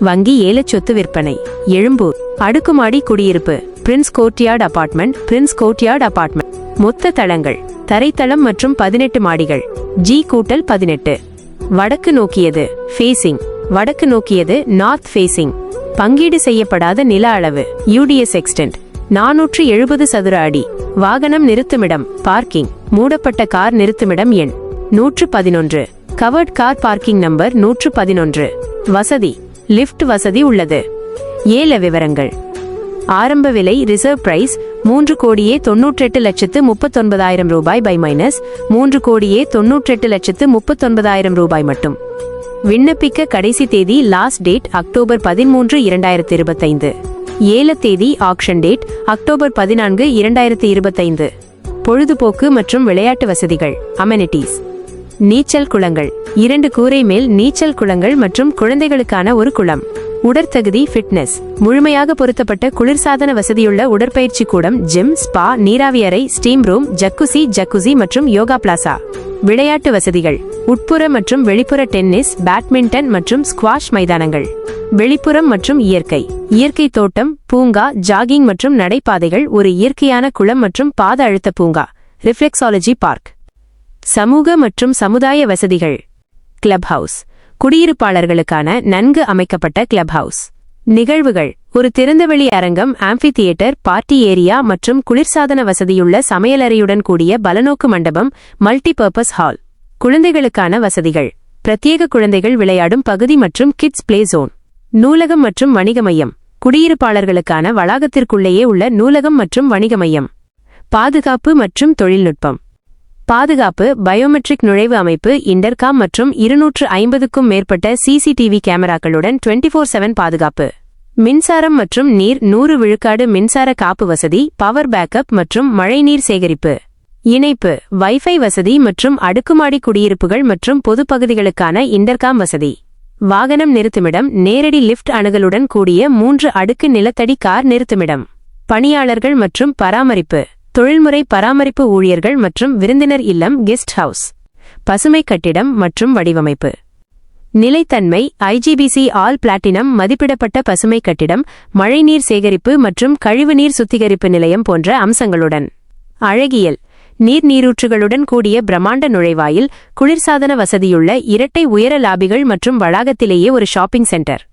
வங்கி ஏலச் சொத்து விற்பனை. எழும்பூர். அடுக்குமாடி குடியிருப்பு. Prince courtyard apartment prince courtyard apartment. மொத்த தளங்கள். தரைத்தளம் மற்றும் பதினெட்டு மாடிகள். ஜி கூட்டல் பதினெட்டு. வடக்கு நோக்கியது ஃபேசிங் வடக்கு நோக்கியது நார்த் ஃபேசிங் பங்கீடு செய்யப்படாத நில அளவு. யூடிஎஸ் எக்ஸ்டென்ட் நானூற்று எழுபது சதுர அடி. வாகனம் நிறுத்துமிடம் பார்க்கிங் மூடப்பட்ட கார் நிறுத்துமிடம் எண். நூற்று பதினொன்று. கவர்ட் கார் பார்க்கிங் நம்பர் நூற்று பதினொன்று. வசதி. லிஃப்ட் வசதி உள்ளது. ஏல விவரங்கள். ஆரம்ப விலை ரிசர்வ் பிரைஸ் மூன்று கோடியே தொன்னூற்றெட்டு லட்சத்து முப்பத்தொன்பதாயிரம் ரூபாய் பை மைனஸ் மூன்று கோடியே தொன்னூற்றெட்டு லட்சத்து முப்பத்தொன்பதாயிரம் ரூபாய் மட்டும். விண்ணப்பிக்க கடைசி தேதி லாஸ்ட் டேட் அக்டோபர் பதிமூன்று இரண்டாயிரத்தி இருபத்தைந்து ஏல தேதி ஆக்ஷன் டேட் அக்டோபர் பதினான்கு இரண்டாயிரத்தி இருபத்தைந்து பொழுதுபோக்கு மற்றும் விளையாட்டு வசதிகள். அமெனிட்டிஸ் நீச்சல் குளங்கள். இரண்டு கூரை மேல் நீச்சல் குளங்கள் மற்றும் குழந்தைகளுக்கான ஒரு குளம். உடற்தகுதி ஃபிட்னஸ். முழுமையாக பொருத்தப்பட்ட குளிர்சாதன வசதியுள்ள உடற்பயிற்சி கூடம் ஜிம் ஸ்பா நீராவி அறை ஸ்டீம் ரூம் ஜக்குசி ஜக்குசி மற்றும் யோகா பிளாசா விளையாட்டு வசதிகள். உட்புற மற்றும் வெளிப்புற டென்னிஸ் பேட்மிண்டன் மற்றும் ஸ்குவாஷ் மைதானங்கள். வெளிப்புறம் மற்றும் இயற்கை. இயற்கை தோட்டம் பூங்கா ஜாகிங் மற்றும் நடைபாதைகள் ஒரு இயற்கையான குளம் மற்றும் பாத அழுத்த பூங்கா. ரிஃப்ளெக்ஸாலஜி பார்க் சமூக மற்றும் சமுதாய வசதிகள். கிளப் ஹவுஸ் குடியிருப்பாளர்களுக்கான நன்கு அமைக்கப்பட்ட கிளப் ஹவுஸ் நிகழ்வுகள். ஒரு திறந்தவெளி அரங்கம் ஆம்பி தியேட்டர் பார்ட்டி ஏரியா மற்றும் குளிர்சாதன வசதியுள்ள சமையலறையுடன் கூடிய பலநோக்கு மண்டபம் மல்டி பர்பஸ் ஹால் குழந்தைகளுக்கான வசதிகள். பிரத்யேக குழந்தைகள் விளையாடும் பகுதி மற்றும் கிட்ஸ் பிளே ஜோன் நூலகம் மற்றும் வணிக மையம். குடியிருப்பாளர்களுக்கான வளாகத்திற்குள்ளேயே உள்ள நூலகம் மற்றும் வணிக மையம். பாதுகாப்பு மற்றும் தொழில்நுட்பம். பாதுகாப்பு பயோமெட்ரிக் நுழைவு அமைப்பு இன்டர்காம் மற்றும் இருநூற்று ஐம்பதுக்கும் மேற்பட்ட சிசிடிவி கேமராக்களுடன் டுவெண்டி ஃபோர் செவன் பாதுகாப்பு. மின்சாரம் மற்றும் நீர் நூறு விழுக்காடு மின்சார காப்பு வசதி பவர் பேக்கப் மற்றும் மழைநீர் சேகரிப்பு. இணைப்பு வைஃபை வசதி மற்றும் அடுக்குமாடி குடியிருப்புகள் மற்றும் பொது பகுதிகளுக்கான இன்டர்காம் வசதி. வாகனம் நிறுத்துமிடம் நேரடி லிஃப்ட் அணுகலுடன் கூடிய மூன்று அடுக்கு நிலத்தடி கார் நிறுத்துமிடம். பணியாளர்கள் மற்றும் பராமரிப்பு. தொழில்முறை பராமரிப்பு ஊழியர்கள் மற்றும் விருந்தினர் இல்லம் கெஸ்ட் ஹவுஸ் பசுமை கட்டிடம் மற்றும் வடிவமைப்பு. நிலைத்தன்மை ஐஜிபிசி ஆல் பிளாட்டினம் மதிப்பிடப்பட்ட பசுமை கட்டிடம் மழைநீர் சேகரிப்பு மற்றும் கழிவுநீர் சுத்திகரிப்பு நிலையம் போன்ற அம்சங்களுடன். அழகியல் நீர் நீரூற்றுகளுடன் கூடிய பிரம்மாண்ட நுழைவாயில் குளிர்சாதன வசதியுள்ள இரட்டை உயர லாபிகள் மற்றும் வளாகத்திலேயே ஒரு ஷாப்பிங் சென்டர்.